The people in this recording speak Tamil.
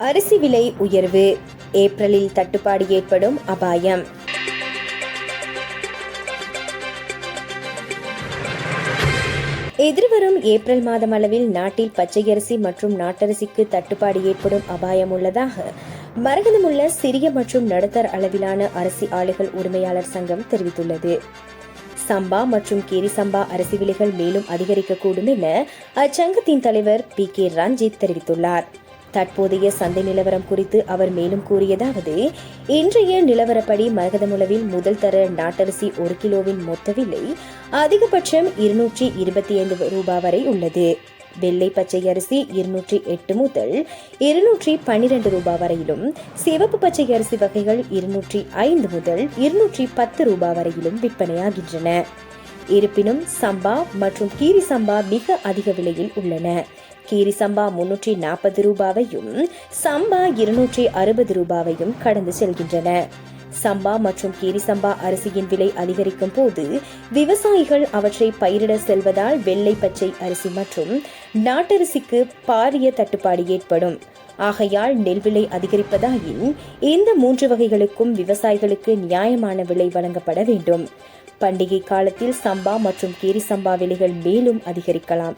அரிசி விலை உயர்வு ஏப்ரலில் தட்டுப்பாடு ஏற்படும் அபாயம். எதிர்வரும் ஏப்ரல் மாதம் அளவில் நாட்டில் பச்சையரிசி மற்றும் நாட்டரிசிக்கு தட்டுப்பாடு ஏற்படும் அபாயம் உள்ளதாக மரகதமுள்ள சிறிய மற்றும் நடுத்தர அளவிலான அரிசி ஆலைகள் உரிமையாளர் சங்கம் தெரிவித்துள்ளது. சம்பா மற்றும் கேரி சம்பா அரிசி விலைகள் மேலும் அதிகரிக்கக்கூடும் என அச்சங்கத்தின் தலைவர் பி கே ரஞ்சித் தெரிவித்துள்ளார். தற்போதைய சந்தை நிலவரம் குறித்து அவர் மேலும் கூறியதாவது இன்றைய நிலவரப்படி மரகதமுளவில் முதல் தர நாட்டரிசி ஒரு கிலோவின் மொத்த விலை அதிகபட்சம் இருநூற்றி இருபத்தி ஐந்து ரூபாய் வரை உள்ளது. வெள்ளை பச்சை அரிசி இருநூற்றி எட்டு முதல் இருநூற்றி பன்னிரண்டு ரூபாய் வரையிலும் சிவப்பு பச்சை அரிசி வகைகள் இருநூற்றி ஐந்து முதல் இருநூற்றி பத்து ரூபாய் வரையிலும் விற்பனையாகின்றன. இருப்பினும் சம்பா மற்றும் கீரி சம்பா மிக அதிக விலையில் உள்ளன. கீரி சம்பா முன்னூற்றி நாற்பது ரூபாவையும் சம்பா இருநூற்றி அறுபது ரூபாவையும் கடந்து செல்கின்றன. சம்பா மற்றும் கீரி சம்பா அரிசியின் விலை அதிகரிக்கும் போது விவசாயிகள் அவற்றை பயிரிட செல்வதால் வெள்ளை பச்சை அரிசி மற்றும் நாட்டரிசிக்கு பாரிய தட்டுப்பாடு ஏற்படும். ஆகையால் நெல் விலை அதிகரிப்பதாயின் இந்த மூன்று வகைகளுக்கும் விவசாயிகளுக்கு நியாயமான விலை வழங்கப்பட வேண்டும். பண்டிகை காலத்தில் சம்பா மற்றும் கீரி சம்பா விலைகள் மேலும் அதிகரிக்கலாம்